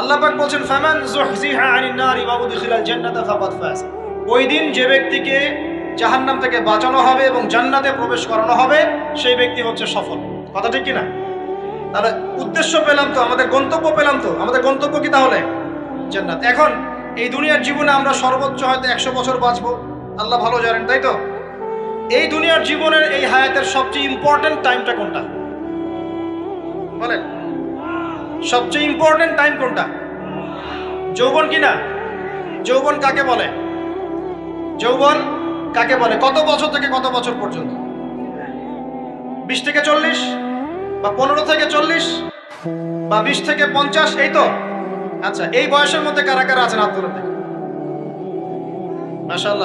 আল্লাহ বলছেন, ফামান যুহজিহা আনিন নারি ওয়া উদখিলাল জান্নাতা ফাকাদ ফাজ ওই দিন যে ব্যক্তিকে জাহান্নাম থেকে বাঁচানো হবে এবং জান্নাতে প্রবেশ করানো হবে, সেই ব্যক্তি হচ্ছে সফল। কথা ঠিক কি না তাহলে উদ্দেশ্য পেলাম তো, আমাদের গন্তব্য পেলাম তো। আমাদের গন্তব্য কি তাহলে? জান্নাত। এখন এই দুনিয়ার জীবনে আমরা সর্বোচ্চ হয়তো একশো বছর বাঁচবো। আল্লাহ ভালো জানেন, তাই তো? এই দুনিয়ার জীবনের এই হায়াতের সবচেয়ে ইম্পর্টেন্ট টাইমটা কোনটা? বলেন। সবচেয়ে ইম্পর্টেন্ট টাইম কোনটা? যৌবন কি না? যৌবন কাকে বলে? যৌবন কাকে বলে? কত বছর থেকে কত বছর পর্যন্ত? বিশ থেকে চল্লিশ? বা পনেরো থেকে চল্লিশ? বা বিশ থেকে পঞ্চাশ? এই তো? আচ্ছা এই বয়সের মধ্যে কারা কারা আছেন তুলে দেখি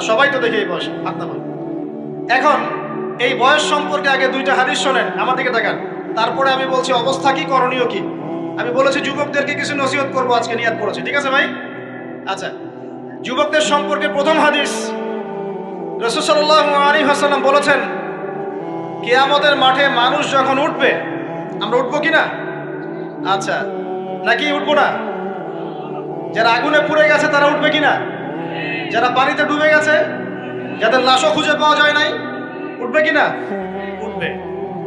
সবাই তো দেখি এই বয়স হাত এখন, এই বয়স সম্পর্কে আগে দুইটা হাদিস শোনেন, আমার দিকে তাকান। তারপরে আমি বলছি অবস্থা কি, করণীয় কি? আমি বলেছি যুবকদেরকে কিছু নসিহত করব, আজকে নিয়াত করেছি। ঠিক আছে ভাই? আচ্ছা। যুবকদের সম্পর্কে প্রথম হাদিস রসুসাল্লাহ আলী হাসাল্লাম বলেছেন, কেয়ামতের মাঠে মানুষ যখন উঠবে, আমরা উঠবো কি না আচ্ছা নাকি উঠবো না? যারা আগুনে পুড়ে গেছে, তারা উঠবে কি না যারা পানিতে ডুবে গেছে, যাদের লাশও খুঁজে পাওয়া যায় নাই, উঠবে কি না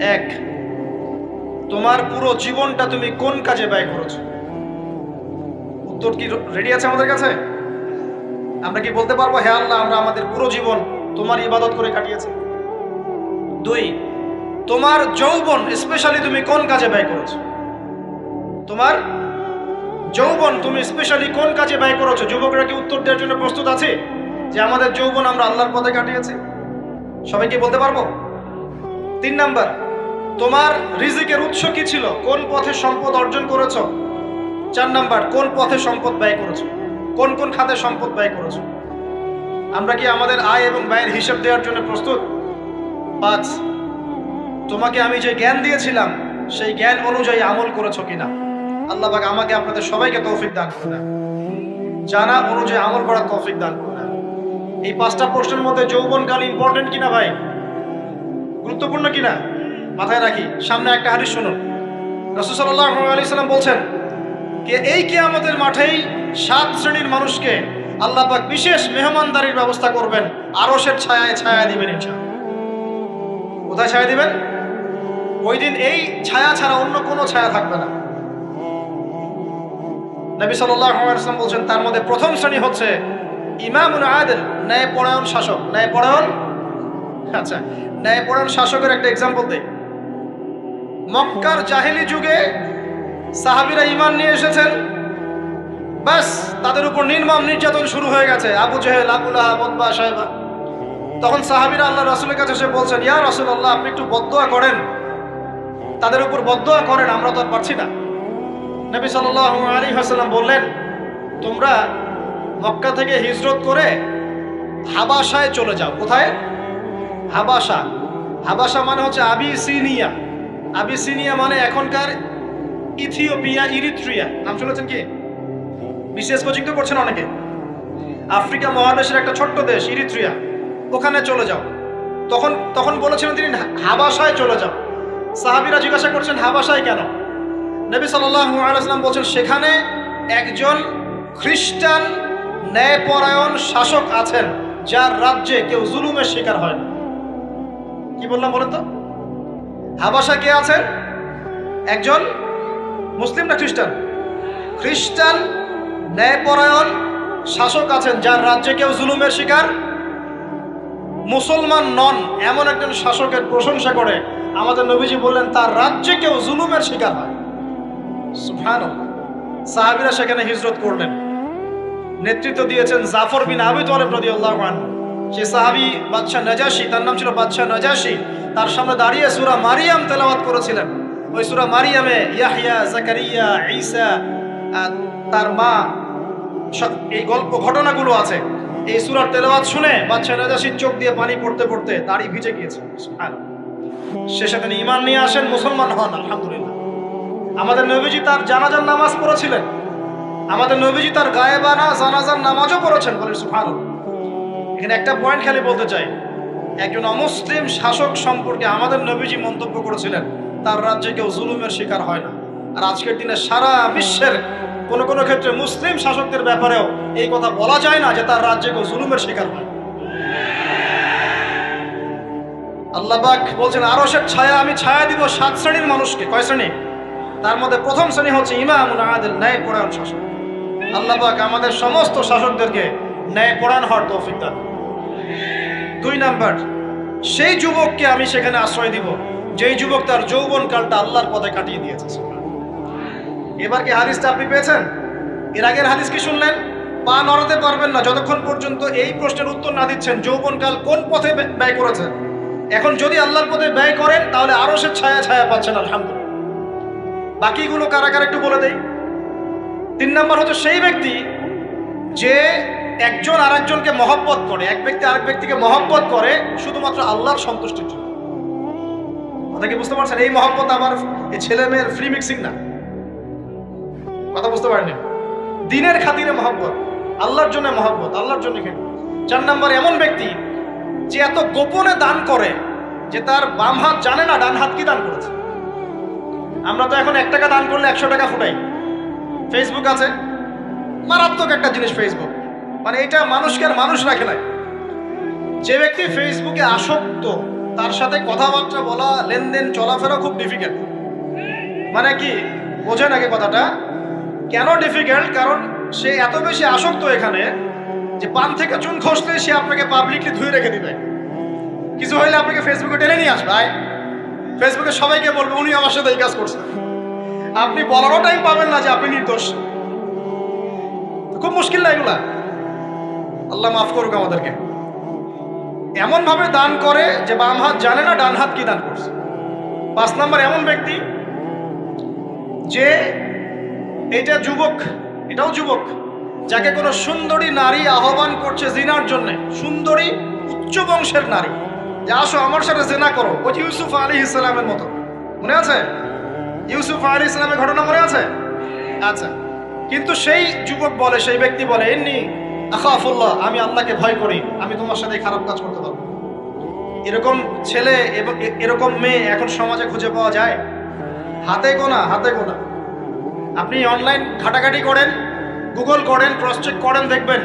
এক, তোমার পুরো জীবনটা তুমি কোন কাজে ব্যয় করেছ? উত্তর কি রেডি আছে আমাদের কাছে? আমরা কি বলতে পারব হ্যাঁ আল্লাহ, আমরা আমাদের পুরো জীবন তোমার ইবাদত করে কাটিয়েছি? দুই, তোমার যৌবন স্পেশালি তুমি কোন কাজে ব্যয় করেছ? তোমার যৌবন তুমি স্পেশালি কোন কাজে ব্যয় করেছ? যুবকরা কি উত্তর দেওয়ার জন্য প্রস্তুত আছে? যে আমাদের যৌবন আমরা আল্লাহর পথে কাটিয়েছি? সবাই কি বলতে পারব? তিন নাম্বার তোমার রিজিকের উৎস কি ছিল? কোন পথে সম্পদ অর্জন করেছ? চার নাম্বার, কোন পথে সম্পদ ব্যয় করেছ? কোন কোন খাতে সম্পদ ব্যয় করেছ? আমরা কি আমাদের আয় এবং ব্যয়ের হিসাব দেওয়ার জন্য প্রস্তুত? পাঁচ, তোমাকে আমি যে জ্ঞান দিয়েছিলাম, সেই জ্ঞান অনুযায়ী আমল করেছ কিনা? আল্লাহ পাক আমাকে আপনাদের সবাইকে তৌফিক দান করুন। জানা অনুযায়ী আমল করার তৌফিক দান করুন। এই পাঁচটা প্রশ্নের মধ্যে যৌবনকাল ইম্পর্টেন্ট কিনা ভাই? গুরুত্বপূর্ণ কিনা? মাথায় রাখি, সামনে একটা হাদিস শুনুন। রসুসাল্লাহ আলি সাল্লাম বলছেন যে এই কিয়ামতের মাঠেই সাত শ্রেণির মানুষকে আল্লাহ পাক বিশেষ মেহমানদারির ব্যবস্থা করবেন, আরশের ছায়ায় ছায়া দিবেন ইনশাআল্লাহ। কোথায় ছায়া দিবেন? ওই দিন এই ছায়া ছাড়া অন্য কোনো ছায়া থাকবে না। নবী সাল্লাম বলছেন, তার মধ্যে প্রথম শ্রেণি হচ্ছে ইমামুন আদেল ন্যায় পরায়ণ শাসক। ন্যায় পরায়ণ আচ্ছা ন্যায় পরায়ণ শাসকের একটা এক্সাম্পল দেই। মক্কার জাহেলি যুগে সাহাবিরা ইমান নিয়ে এসেছেন। ব্যাস, তাদের উপর নির্মম নির্যাতন শুরু হয়ে গেছে। আবু জেহেল আবুল্লাহ বদবা সাহেবা। তখন সাহাবিরা আল্লাহ রসুলের কাছে এসে বলছেন, ইয়া রসুল আল্লাহ আপনি একটু বদোয়া করেন। তাদের উপর বদোয়া করেন, আমরা তো আর পারছি না। নবী সাল্লাহ আলী হাসাল্লাম বললেন, তোমরা মক্কা থেকে হিজরত করে হাবাসায় চলে যাও। কোথায়? হাবাসা হাবাসা মানে হচ্ছে আবিসিনিয়া। আবিসিনিয়া মানে এখনকার ইথিওপিয়া, ইরিত্রিয়া। নাম শুনেছেন কি? বিশেষ কোচিং তো করছেন অনেকে। আফ্রিকা মহাদেশের একটা ছোট্ট দেশ, ইরিত্রিয়া। ওখানে চলে যাও। তখন তখন বলেছিলেন তিনি হাবাসায় চলে যাও। সাহাবিরা জিজ্ঞাসা করছেন হাবাসায় কেন? নবী সাল্লাম বলছেন, সেখানে একজন খ্রিস্টান ন্যায়পরায়ণ শাসক আছেন, যার রাজ্যে কেউ জুলুমের শিকার হয় কি বললাম বলেন তো? হাবাসা কে আছেন? একজন মুসলিম না খ্রিস্টান? খ্রিস্টান ন্যায়পরায়ণ শাসক আছেন, যার রাজ্যে কেউ জুলুমের শিকার? মুসলমান নন, এমন একজন শাসকের প্রশংসা করে আমাদের নবীজি বললেন, তার রাজ্যে কেউ জুলুমের শিকার হয়। সাহাবিরা সেখানে হিজরত করলেন। নেতৃত্ব দিয়েছেন জাফর বিন আবি আনহু। সে সাহাবি বাদশাহ নাজাশি, তার নাম ছিল বাদশাহ নাজাশি। তার সামনে দাঁড়িয়ে সুরা মারিয়াম তেলাওয়াত করেছিলেন। ওই সুরা মারিয়ামে ইয়াহইয়া, জাকারিয়া, ঈসা তার মা এই গল্প ঘটনাগুলো আছে। এই সুরার তেলাওয়াত শুনে বাচ্চা নাজাসির চোখ দিয়ে পানি পড়তে পড়তে দাড়ি ভিজে গিয়েছে। শেষে তিনি ইমান নিয়ে আসেন, মুসলমান হন, আলহামদুলিল্লাহ। আমাদের নবীজি তার জানাজার নামাজ পড়েছিলেন। আমাদের নবীজি তার গায়েবানা জানাজার নামাজও পড়েছেন বলেন সুফান এখানে একটা পয়েন্ট খালি বলতে চাই। একজন অমুসলিম শাসক সম্পর্কে আমাদের নবীজি মন্তব্য করেছিলেন, তার রাজ্যে কেউ জুলুমের শিকার হয় না। আর আজকের দিনে সারা বিশ্বের কোনো কোনো ক্ষেত্রে মুসলিম শাসকদের ব্যাপারেও এই কথা বলা যায় না যে তার রাজ্যে কেউ জুলুমের শিকার হয়। আল্লাহ বলছেন আরও সে ছায়া আমি ছায়া দিব সাত শ্রেণির মানুষকে। কয় শ্রেণি? তার মধ্যে প্রথম শ্রেণি হচ্ছে ইমাম আদিল, ন্যায় পরায়ণ শাসক। আল্লাহবাক আমাদের সমস্ত শাসকদেরকে ন্যায় পরায়ণ হওয়ার তৌফিক দান। দুই নাম্বার, সেই যুবককে আমি সেখানে আশ্রয় দিব, যেই যুবক তার যৌবন কালটা আল্লাহর পথে কাটিয়ে দিয়েছে এবার কি হাদিসটা আপনি পেয়েছেন? এর আগের হাদিস কি শুনলেন? পা নড়াতে পারবেন না, যতক্ষণ পর্যন্ত এই প্রশ্নের উত্তর না দিচ্ছেন যৌবনকাল কোন পথে ব্যয়- করেছেন এখন যদি আল্লাহর পথে ব্যয় করেন, তাহলে আরও সে ছায়া ছায়া পাচ্ছেন, আলহামদুলিল্লাহ। বাকিগুলো কারা কারা একটু বলে দেই। তিন নাম্বার হচ্ছে সেই ব্যক্তি যে একজন আরেকজনকে মহব্বত করে, এক ব্যক্তি আরেক ব্যক্তিকে মহব্বত করে শুধুমাত্র আল্লাহর সন্তুষ্টির জন্য। কথা কি বুঝতে পারছেন? এই মহব্বত আবার এই ছেলে মেয়ের ফ্রি মিক্সিং না। কথা বুঝতে পারেনি দিনের খাতিরে মহব্বত, আল্লাহর জন্য মহব্বত, আল্লাহর জন্য এখানে চার নাম্বার এমন ব্যক্তি যে এত গোপনে দান করে যে তার বাম হাত জানে না ডান হাত কি দান করেছে। আমরা তো এখন এক টাকা দান করলে একশো টাকা ফুটাই। ফেসবুক আছে। মারাত্মক একটা জিনিস ফেসবুক মানে এটা মানুষকে আর মানুষ রাখে নাই। যে ব্যক্তি ফেসবুকে আসক্ত, তার সাথে কথাবার্তা বলা, লেনদেন, চলাফেরা খুব ডিফিকাল্ট মানে কি? বোঝেন আগে কথাটা? কেন ডিফিকাল্ট কারণ সে এত বেশি আসক্ত এখানে যে পান থেকে চুন খসলে সে আপনাকে পাবলিকলি ধুয়ে রেখে দিবে। কিছু হইলে আপনাকে ফেসবুকে টেনে নিয়ে আসবে। আয় ফেসবুকে সবাইকে বলবে, উনি আমার সাথে এই কাজ করছেন। আপনি বলারও টাইম পাবেন না যে আপনি নির্দোষ। খুব মুশকিল না এগুলা? আল্লাহ মাফ করুক আমাদেরকে। এমন ভাবে দান করে যে বাম হাত জানে না, ডান হাত কি দান করছে। পাঁচ নাম্বার, এমন ব্যক্তি যে এটা যুবক, এটাও যুবক, যাকে কোনো সুন্দরী নারী আহ্বান করছে জিনার জন্য। সুন্দরী উচ্চ বংশের নারী। যে আসো আমার সাথে জেনা করো। ওই যে ইউসুফ আলী ইসলামের মতো। মনে আছে? ইউসুফ আলী ইসলামের ঘটনা মনে আছে? আচ্ছা। কিন্তু সেই যুবক বলে, সেই ব্যক্তি বলে, এমনি আখাফুল্লাহ, আমি আল্লাহকে ভয় করি, আমি তোমার সাথে খারাপ কাজ করতে পারব এরকম ছেলে এবং এরকম মেয়ে এখন সমাজে খুঁজে পাওয়া যায়? হাতে গোনা হাতে গোনা। আপনি অনলাইন ঘাটাঘাটি করেন গুগল করেন ক্রস চেক করেন, দেখবেন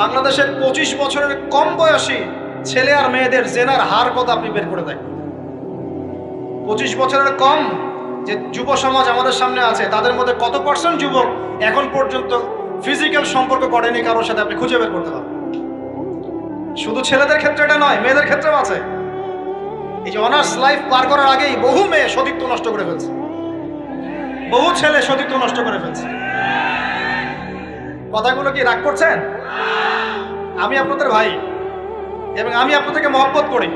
বাংলাদেশের পঁচিশ বছরের কম বয়সী ছেলে আর মেয়েদের জেনার হার কত আপনি বের করে দেয় পঁচিশ বছরের কম যে যুব সমাজ আমাদের সামনে আছে, তাদের মধ্যে কত পার্সেন্ট যুবক এখন পর্যন্ত ফিজিক্যাল সম্পর্ক করেনি কারোর সাথে, আপনি খুঁজে বের করতে পারবেন। শুধু ছেলেদের ক্ষেত্রে এটা নয়, মেয়েদের ক্ষেত্রেও আছে। এই যে অনার্স লাইফ পার করার আগেই বহু মেয়ে সতীত্ব নষ্ট করে ফেলছে। বহু ছেলে সতীত্ব নষ্ট করে ফেলছে। কথাগুলো কি রাগ করছেন? আমি আপনাদের ভাই, এবং আমি আপনাদেরকে মহব্বত করি।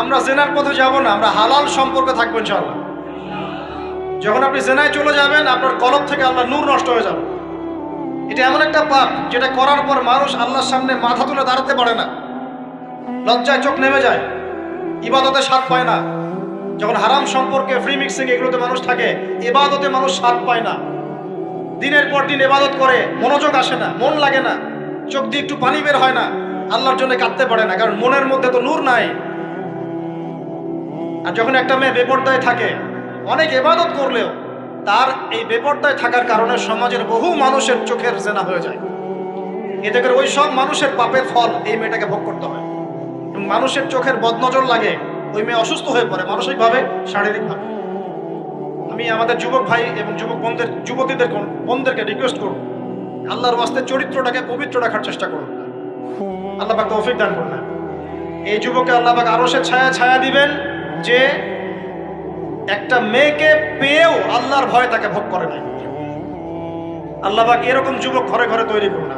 আমরা জেনার পথে যাব না, আমরা হালাল সম্পর্কে থাকব ইনশাআল্লাহ। যখন আপনি জেনায় চলে যাবেন, আপনার কলব থেকে আল্লাহ নূর নষ্ট হয়ে যাবে। এটা এমন একটা পাপ যেটা করার পর মানুষ আল্লাহর সামনে মাথা তুলে দাঁড়াতে পারে না। লজ্জায় চোখ নেমে যায়, ইবাদতে স্বাদ পায় না। যখন হারাম সম্পর্কে ফ্রি মিক্সিং এগুলোতে মানুষ থাকে, এবাদতে মানুষ স্বাদ পায় না। দিনের পর দিন এবাদত করে, মনোযোগ আসে না, মন লাগে না। চোখ দিয়ে একটু পানি বের হয় না, আল্লাহর জন্য কাঁদতে পারে না, কারণ মনের মধ্যে তো নূর নাই। আর যখন একটা মেয়ে বেপর্দায় থাকে, অনেক এবাদত করলেও তার এই বেপর্দায় থাকার কারণে সমাজের বহু মানুষের চোখের জেনা হয়ে যায়। এতে করে ওই সব মানুষের পাপের ফল এই মেয়েটাকে ভোগ করতে হয়। মানুষের চোখের বদনজর লাগে, ওই মেয়ে অসুস্থ হয়ে পড়ে মানসিকভাবে, শারীরিকভাবে। আমি আমাদের যুবক ভাই এবং যুবক বোনদের, যুবতীদের বোনদেরকে রিকোয়েস্ট করব। আল্লাহর বাস্তে চরিত্রটাকে পবিত্র রাখার চেষ্টা করুন। আল্লাহ তৌফিক দান করুন। এই যুবককে আল্লাহ আরও সে ছায়া ছায়া দিবেন যে একটা মেয়েকে পেয়েও আল্লাহর ভয় তাকে ভোগ করে নাই। আল্লাহ পাক এরকম যুবক ঘরে ঘরে তৈরি করুন না।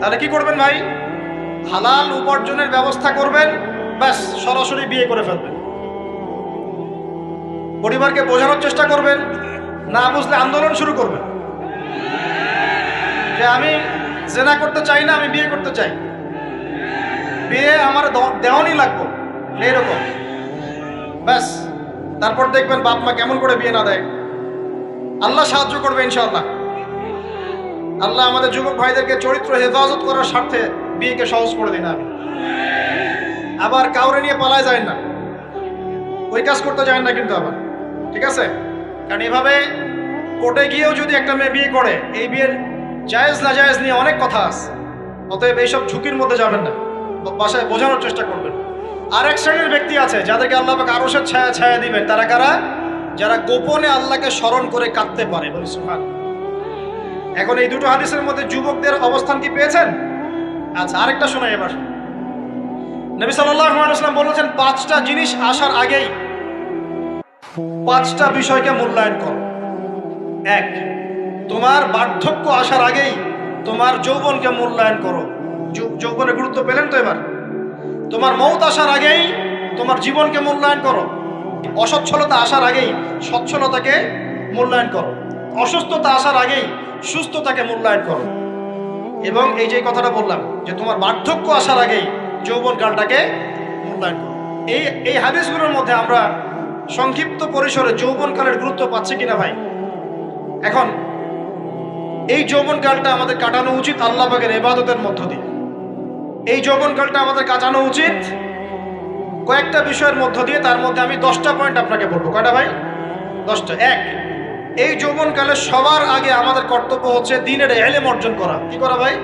তাহলে কি করবেন ভাই? হালাল উপার্জনের ব্যবস্থা করবেন, ব্যাস, সরাসরি বিয়ে করে ফেলবেন। পরিবারকে বোঝানোর চেষ্টা করবেন, না বুঝলে আন্দোলন শুরু করবেন। যে আমি জেনা করতে চাই না, আমি বিয়ে করতে চাই। বিয়ে আমার দ- দেওয়ানই লাগবো এইরকম ব্যাস তারপর দেখবেন বাপ মা কেমন করে বিয়ে না দেয়। আল্লাহ সাহায্য করবে ইনশাআল্লাহ। আল্লাহ আমাদের যুবক ভাইদেরকে চরিত্র হেফাজত করার স্বার্থে বিয়েকে সহজ করে দিন আমি আবার কাউরে নিয়ে পালায় যায় না। ওই কাজ করতে যায় না কিন্তু আবার। ঠিক আছে? কারণ এভাবে কোর্টে গিয়েও যদি একটা মেয়ে বিয়ে করে, এই বিয়ের জায়েজ না জায়েজ নিয়ে অনেক কথা আছে। অতএব এইসব ঝুঁকির মধ্যে যাবেন না। বাসায় বোঝানোর চেষ্টা করবেন। আর এক শ্রেণির ব্যক্তি আছে, যাদেরকে আল্লাহ পাক আরশের ছায়া ছায়া দিবেন। তারা কারা? যারা গোপনে আল্লাহকে স্মরণ করে কাঁদতে পারে। এখন এই দুটো হাদিসের মধ্যে যুবকদের অবস্থান কি পেয়েছেন? আচ্ছা আরেকটা শোনাই এবার। নবী ওয়াসাল্লাম বলেছেন, পাঁচটা জিনিস আসার আগেই পাঁচটা বিষয়কে মূল্যায়ন করো। এক, তোমার বার্ধক্য আসার আগেই তোমার যৌবনকে মূল্যায়ন করো। যৌবনের গুরুত্ব পেলেন তো এবার? তোমার মৌত আসার আগেই তোমার জীবনকে মূল্যায়ন করো। অসচ্ছলতা আসার আগেই সচ্ছলতাকে মূল্যায়ন করো। অসুস্থতা আসার আগেই সুস্থতাকে মূল্যায়ন করো। এবং এই যে কথাটা বললাম, যে তোমার বার্ধক্য আসার আগেই যৌবন কালটাকে মূল্যায়ন করো। এই এই হাদিসগুলোর মধ্যে আমরা সংক্ষিপ্ত পরিসরে যৌবনকালের গুরুত্ব পাচ্ছি কিনা ভাই? এখন, এই যৌবনকালটা আমাদের কাটানো উচিত আল্লাহ পাকের এবাদতের মধ্য দিয়ে। এই যৌবনকালটা আমাদের কাটানো উচিত। কয়েকটা বিষয়ের মধ্য দিয়ে তার মধ্যে আমি দশটা পয়েন্ট আপনাকে বলব। কয়টা ভাই? দশটা। এক, এই যৌবনকালে সবার আগে আমাদের কর্তব্য হচ্ছে দিনের এলেম অর্জন করা। কি করা ভাই?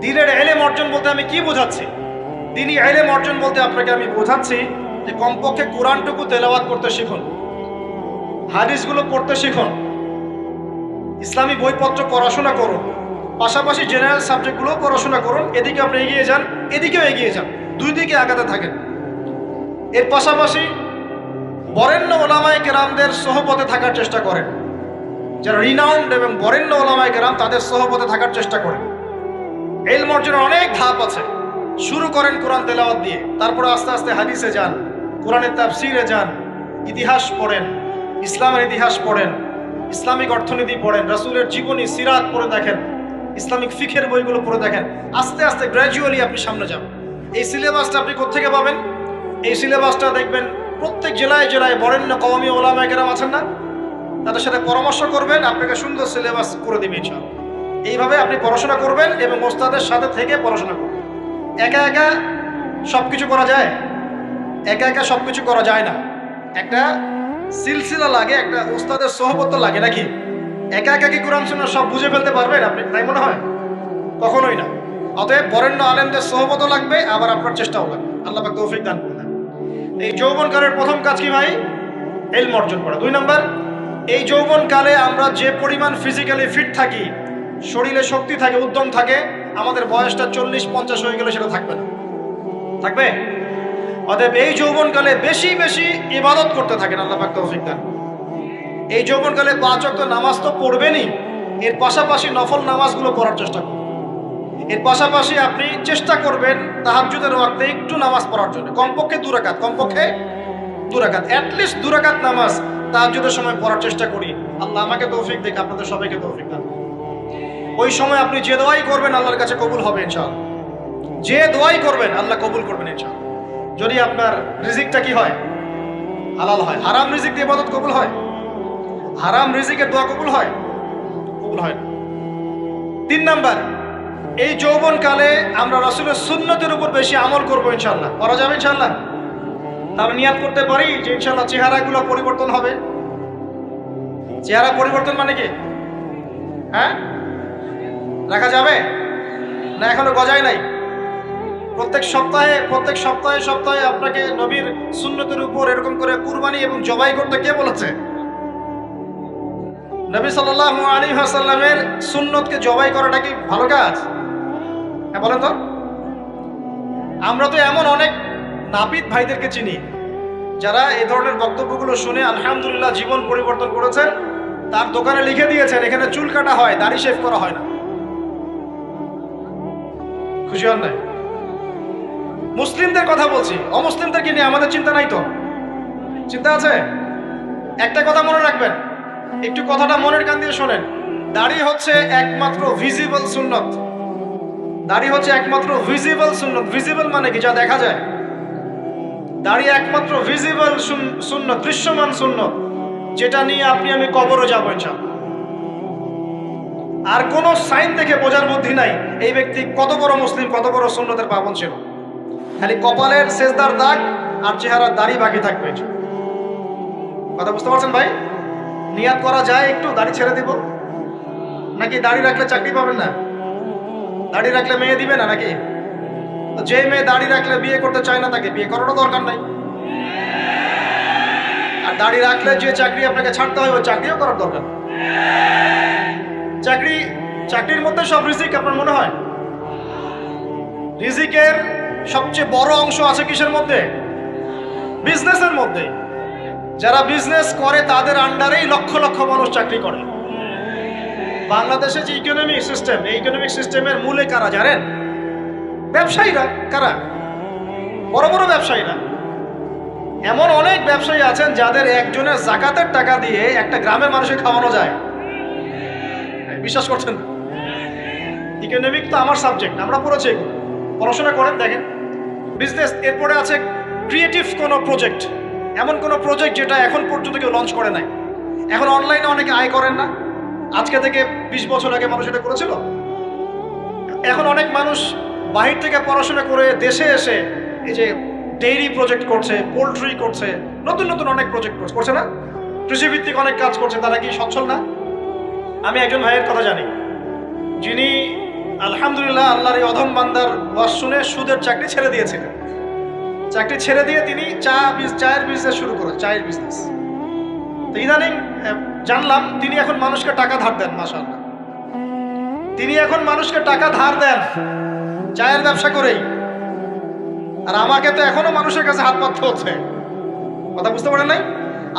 দিনের এলেম অর্জন বলতে আমি কি বোঝাচ্ছি? দিনই এলেম অর্জন বলতে আপনাকে আমি বোঝাচ্ছি যে কমপক্ষে কোরআনটুকু তেলাওয়াত করতে শিখুন। হাদিসগুলো পড়তে শিখুন। ইসলামী বইপত্র পড়াশোনা করুন। পাশাপাশি জেনারেল সাবজেক্টগুলো পড়াশোনা করুন, এদিকে আপনি এগিয়ে যান, এদিকেও এগিয়ে যান, দুই দিকে আগাতে থাকেন। এর পাশাপাশি বরেণ্য ওলামায় কেরামদের সহপথে থাকার চেষ্টা করেন। যারা রিনাউন্ড এবং বরেণ্য ওলামায় কেরাম, তাদের সহপথে থাকার চেষ্টা করেন। এল অর্জনের অনেক ধাপ আছে। শুরু করেন কোরআন তেলাওয়াত দিয়ে, তারপরে আস্তে আস্তে হাদিসে যান, কোরআনের তাফসিরে যান, ইতিহাস পড়েন, ইসলামের ইতিহাস পড়েন, ইসলামিক অর্থনীতি পড়েন, রাসূলের জীবনী, সিরাত পড়ে দেখেন। ইসলামিক ফিখের বইগুলো পড়ে দেখেন। আস্তে আস্তে গ্র্যাজুয়ালি আপনি সামনে যান। এই সিলেবাসটা আপনি কোত্থেকে পাবেন? এই সিলেবাসটা দেখবেন প্রত্যেক জেলায় জেলায় বরেণ্য কওমি ওলামায়ে কেরাম আছেন না? তাদের সাথে পরামর্শ করবেন, আপনাকে সুন্দর সিলেবাস করে দিবে ইনশাআল্লাহ। এইভাবে আপনি পড়াশোনা করবেন এবং ওস্তাদের সাথে থেকে পড়াশোনা করবেন। একা একা সব কিছু করা যায়? একা একা সব কিছু করা যায় না। একটা সিলসিলা লাগে, একটা ওস্তাদের সহবত লাগে নাকি? একা একা কি কোরআন শোনা সব বুঝে ফেলতে পারবেন আপনি? তাই মনে হয়? কখনোই না। অতএব বরেণ্য আলেমদের সহবত লাগবে, আবার আপনার চেষ্টাও লাগবে। আল্লাহ পাক তৌফিক দান করবেন এই যৌবনকালের প্রথম কাজ কি ভাই? এলম অর্জন করা। দুই নম্বর, এই যৌবনকালে আমরা যে পরিমাণ ফিজিক্যালি ফিট থাকি, শরীরে শক্তি থাকে, উদ্যম থাকে, আমাদের বয়সটা চল্লিশ পঞ্চাশ হয়ে গেলে সেটা থাকবে না। থাকবে? অতএব এই যৌবনকালে বেশি বেশি ইবাদত করতে থাকেন, আল্লাহ পাক তৌফিক দান এই যৌবনকালে পাঁচ অক্ত নামাজ তো পড়বেনই। এর পাশাপাশি নফল নামাজগুলো পড়ার চেষ্টা করুন। এর পাশাপাশি আপনি চেষ্টা করবেন তাহাজ্জুদের ওয়াক্তে একটু নামাজ পড়ার জন্য। কমপক্ষে দুরাকাত কমপক্ষে দুরাকাত অ্যাটলিস্ট দুরাকাত নামাজ তাহাজ্জুদের সময় পড়ার চেষ্টা করি। আল্লাহ আমাকে তৌফিক দেখে, আপনাদের সবাইকে তৌফিক দান। ওই সময় আপনি যে দোয়াই করবেন আল্লাহর কাছে কবুল হবে ইনশাআল্লাহ। যে দোয়াই করবেন আল্লাহ কবুল করবেন ইনশাআল্লাহ। যদি আপনার রিজিকটা কি হয়? হালাল হয়। হারাম রিজিক দিয়ে ইবাদত কবুল হয়? হারাম রিজিকের দোয়া কবুল হয়? কবুল হয় তিন নাম্বার, এই যৌবন কালে আমরা রসুলের সুন্নতের উপর বেশি আমল করব ইনশাল্লাহ করা যাবে ইনশাআল্লাহ? তাহলে নিয়াত করতে পারি যে ইনশাল্লাহ চেহারাগুলো পরিবর্তন হবে। চেহারা পরিবর্তন মানে কি? হ্যাঁ? রাখা যাবে? না, এখনও গজায় নাই? প্রত্যেক সপ্তাহে প্রত্যেক সপ্তাহে সপ্তাহে আপনাকে নবীর সুন্নতের উপর এরকম করে কুরবানি এবং জবাই করতে কে বলেছে? নবী সাল্লাল্লাহু আলাইহি ওয়াসাল্লামের সুন্নতকে জবাই করাটা কি ভালো কাজ? হ্যাঁ বলেন তো। আমরা তো এমন অনেক নাপিত ভাইদেরকে চিনি, যারা এই ধরনের বক্তব্যগুলো শুনে আলহামদুলিল্লাহ জীবন পরিবর্তন করেছেন, তার দোকানে লিখে দিয়েছেন, এখানে চুল কাটা হয়, দাড়ি শেভ করা হয় না। খুশি হন নাই? মুসলিমদের কথা বলছি অমুসলিমদেরকে নিয়ে আমাদের চিন্তা নাই তো? চিন্তা আছে? একটা কথা মনে রাখবেন একটু কথাটা মনের কান দিয়ে শোনেন। দাড়ি হচ্ছে একমাত্র ভিজিবল সুন্নত। দাড়ি হচ্ছে একমাত্র ভিজিবল সুন্নত। ভিজিবল মানে কি? যা দেখা যায়। দাড়ি একমাত্র ভিজিবল শূন্য দৃশ্যমান শূন্য যেটা নিয়ে আপনি আমি কবরও যাব ইনশাআল্লাহ। আর কোন সাইন দেখে বোঝার বুদ্ধি নাই, এই ব্যক্তি কত বড় মুসলিম, কত বড় সুন্নতের পাবন ছিল। খালি কপালের শেষদার দাগ আর চেহারার দাড়ি বাকি থাকবে। কথা বুঝতে পারছেন ভাই? নিয়াত করা যায়, একটু দাড়ি ছেড়ে দিব। নাকি দাড়ি রাখলে চাকরি পাবেন না? দাড়ি রাখলে মেয়ে দিবে না নাকি? যে মেয়ে দাড়ি রাখলে বিয়ে করতে চায় না তাকে বিয়ে করারও দরকার নাই। আর দাড়ি রাখলে যে চাকরি আপনাকে ছাড়তে হয়, ওই চাকরিও করার দরকার। চাকরি, চাকরির মধ্যে সব রিজিক আপনার মনে হয়? রিজিকের সবচেয়ে বড় অংশ আছে কিসের মধ্যে? বিজনেসের মধ্যে। যারা বিজনেস করে, তাদের আন্ডারেই লক্ষ লক্ষ মানুষ চাকরি করে। বাংলাদেশে যে ইকোনমিক সিস্টেম এই ইকোনমিক সিস্টেমের মূলে কারা জানেন? ব্যবসায়ীরা, কারা? বড় বড় ব্যবসায়ীরা। এমন অনেক ব্যবসায়ী আছেন যাদের একজনের জাকাতের টাকা দিয়ে একটা গ্রামের মানুষের খাওয়ানো যায়। বিশ্বাস করছেন ইকোনমিক তো আমার সাবজেক্ট আমরা পড়েছি পড়াশোনা করেন, দেখেন। বিজনেস এরপরে আছে ক্রিয়েটিভ কোনো প্রজেক্ট এমন কোনো প্রজেক্ট যেটা এখন পর্যন্ত কেউ লঞ্চ করে নাই। এখন অনলাইনে অনেকে আয় করেন না। আজকে থেকে বিশ বছর আগে মানুষ এটা করেছিল। এখন অনেক মানুষ বাহির থেকে পড়াশোনা করে দেশে এসে এই যে ডেইরি প্রজেক্ট করছে পোলট্রি করছে, নতুন নতুন অনেক প্রজেক্ট করছে না? কৃষিভিত্তিক অনেক কাজ করছে, তারা কি সচ্ছল না? আমি একজন ভাইয়ের কথা জানি। যিনি আলহামদুলিল্লাহ আল্লাহর এই অধম বান্দার ওয়াজ শুনে সুদের চাকরি ছেড়ে দিয়েছিলেন। চাকরি ছেড়ে দিয়ে তিনি চা চায়ের বিজনেস শুরু করেন, চায়ের বিজনেস তো ইদানিং জানলাম তিনি এখন মানুষকে টাকা ধার দেন মাসাল্লাহ তিনি এখন মানুষকে টাকা ধার দেন, চায়ের ব্যবসা করেই। আর আমাকে তো এখনও মানুষের কাছে হাত পাততে হচ্ছে। কথা বুঝতে পারেন নাই?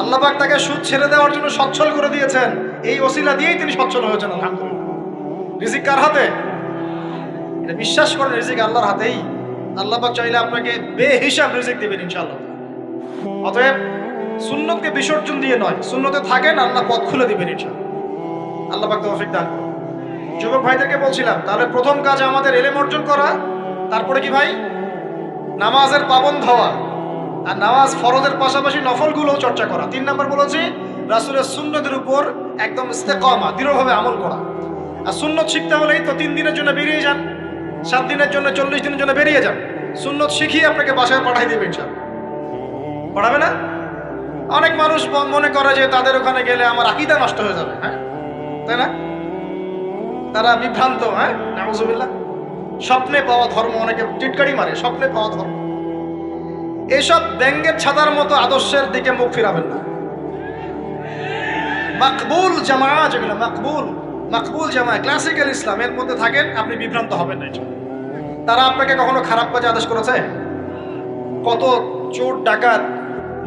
আল্লাহ পাক তাকে সুদ ছেড়ে দেওয়ার জন্য সচ্ছল করে দিয়েছেন। এই ওসিলা দিয়েই তিনি সচ্ছল হয়েছেন, আলহামদুলিল্লাহ। রিজিক কার হাতে? এটা বিশ্বাস করেন, রিজিক আল্লাহর হাতেই। আল্লাহ পাক চাইলে আপনাকে বেহিসাব রিজিক দিবেন ইনশাআল্লাহ। অতএব সুন্নতকে বিসর্জন দিয়ে নয়, সুন্নতে থাকেন, আল্লাহ পথ খুলে দিবেন ইনশাআল্লাহ। আল্লাহ পাক তৌফিক দান। যুবক ভাইদেরকে বলছিলাম, তাহলে প্রথম কাজ আমাদের এলেম অর্জন করা, তারপরে কি ভাই? নামাজের পাবন্ধ হওয়া আর নামাজ ফরজের পাশাপাশি নফলগুলোও চর্চা করা। তিন নম্বর বলেছি, রাসুলের সুন্নতের উপর একদম ইস্তেকমা, দৃঢ়ভাবে আমল করা। আর সুন্নত শিখতে হলেই তো তিন দিনের জন্য বেরিয়ে যান। সাত দিনের জন্য, চল্লিশ দিনের জন্য বেরিয়ে যান। সুন্নত শিখিয়ে আপনাকে বাসায় পাঠাই দেবে ইনশাল পড়াবে না? অনেক মানুষ মনে করে যে তাদের ওখানে গেলে আমার আকিদা নষ্ট হয়ে যাবে হ্যাঁ? তাই না? তারা বিভ্রান্ত হ্যাঁ? নামজুবিল্লাহ স্বপ্নে পাওয়া ধর্ম অনেকে টিটকারি মারে, স্বপ্নে পাওয়া ধর্ম। এসব ব্যঙ্গের ছাতার মতো আদর্শের দিকে মুখ ফিরাবেন না। মাকবুল জামা যেগুলো মাকবুল। মাকবুল জামায় ক্লাসিক্যাল ইসলামের মধ্যে থাকেন, আপনি বিভ্রান্ত হবেন না। তারা আপনাকে কখনো খারাপ কাজে আদেশ করেছে? কত চোর, ডাকাত,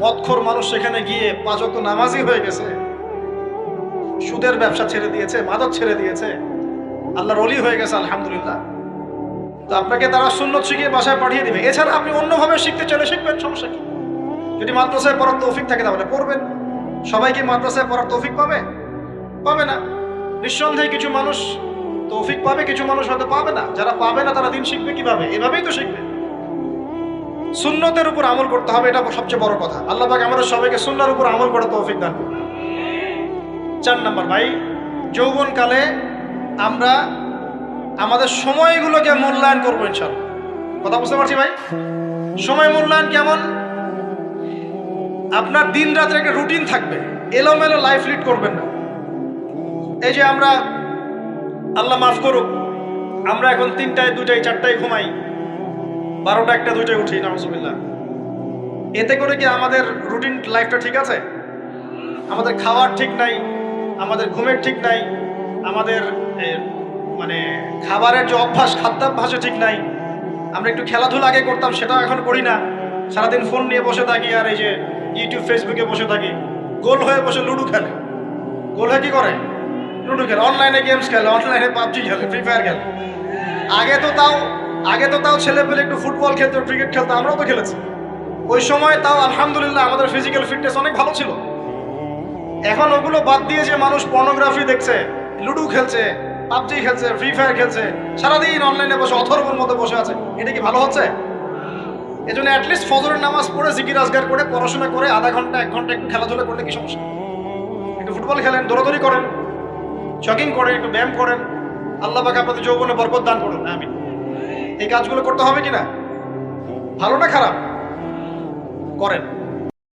মদখোর মানুষ সেখানে গিয়ে পাঁচত নামাজি হয়ে গেছে। সুদের ব্যবসা ছেড়ে দিয়েছে, মাদক ছেড়ে দিয়েছে। আল্লাহর অলি হয়ে গেছে, আলহামদুলিল্লাহ। তো আপনাকে তারা সুন্নত শিখিয়ে বাসায় পাঠিয়ে দিবে। এছাড়া আপনি অন্যভাবে শিখতে চলে শিখবেন, সমস্যা কি? যদি মাদ্রাসায় পড়ার তৌফিক থাকে তাহলে পড়বেন। সবাই কি মাদ্রাসায় পড়ার তৌফিক পাবে? পাবে না। নিঃসন্দেহে কিছু মানুষ তৌফিক পাবে, কিছু মানুষ হয়তো পাবে না। যারা পাবে না, তারা দিন শিখবে কীভাবে? এভাবেই তো শিখবে। সুন্নতের উপর আমল করতে হবে, এটা সবচেয়ে বড় কথা। আল্লাহ পাক আমাদের সবাইকে সুন্নার উপর আমল করে তৌফিক দান করুন। চার নাম্বার, ভাই, যৌবনকালে আমরা আমাদের সময়গুলোকে মূল্যায়ন করব ইনশাল্লাহ কথা বুঝতে পারছি, ভাই? সময় মূল্যায়ন কেমন? আপনার দিন রাতের একটা রুটিন থাকবে। এলোমেলো লাইফ লিড করবেন না। এই যে আমরা, আল্লাহ মাফ করুক, আমরা এখন তিনটায়, দুটায়, চারটায় ঘুমাই। বারোটা একটা দুইটায় উঠি নামসুবিল্লাহ এতে করে কি আমাদের রুটিন লাইফটা ঠিক আছে? আমাদের খাওয়ার ঠিক নাই, আমাদের ঘুমের ঠিক নাই, আমাদের মানে খাবারের যে অভ্যাস, খাদ্যাভ্যাসও ঠিক নাই। আমরা একটু খেলাধুলা আগে করতাম, সেটাও এখন করি না। সারাদিন ফোন নিয়ে বসে থাকি আর এই যে ইউটিউব ফেসবুকে বসে থাকি। গোল হয়ে বসে লুডো খেলে। গোল হয়ে কী করে? লুডো খেলে অনলাইনে গেমস খেলে অনলাইনে পাবজি খেলে ফ্রি ফায়ার খেলে। আগে তো তাও, আগে তো তাও ছেলে পেলে একটু ফুটবল খেলতো ক্রিকেট খেলতো, আমরাও তো খেলেছি। ওই সময় তাও আলহামদুলিল্লাহ আমাদের ফিজিক্যাল ফিটনেস অনেক ভালো ছিল। এখন ওগুলো বাদ দিয়ে যে মানুষ পর্নোগ্রাফি দেখছে, লুডো খেলছে পাবজি খেলছে ফ্রি ফায়ার খেলছে, সারাদিন অনলাইনে বসে অথর্বর মতো বসে আছে। এটা কি ভালো হচ্ছে? এই জন্য অ্যাটলিস্ট ফজরের নামাজ পড়ে জিকির আজগার করে, পড়াশোনা করে, আধা ঘণ্টা, এক ঘণ্টা একটু খেলাধুলা করলে কি সমস্যা? একটু ফুটবল খেলেন, দৌড়াদৌড়ি করেন। জগিং করেন, একটু ব্যায়াম করেন। আল্লাহ পাকে আপনাদের যৌবনে বরকত দান করুন। আমি এই কাজগুলো করতে হবে কিনা? ভালো না খারাপ? করেন।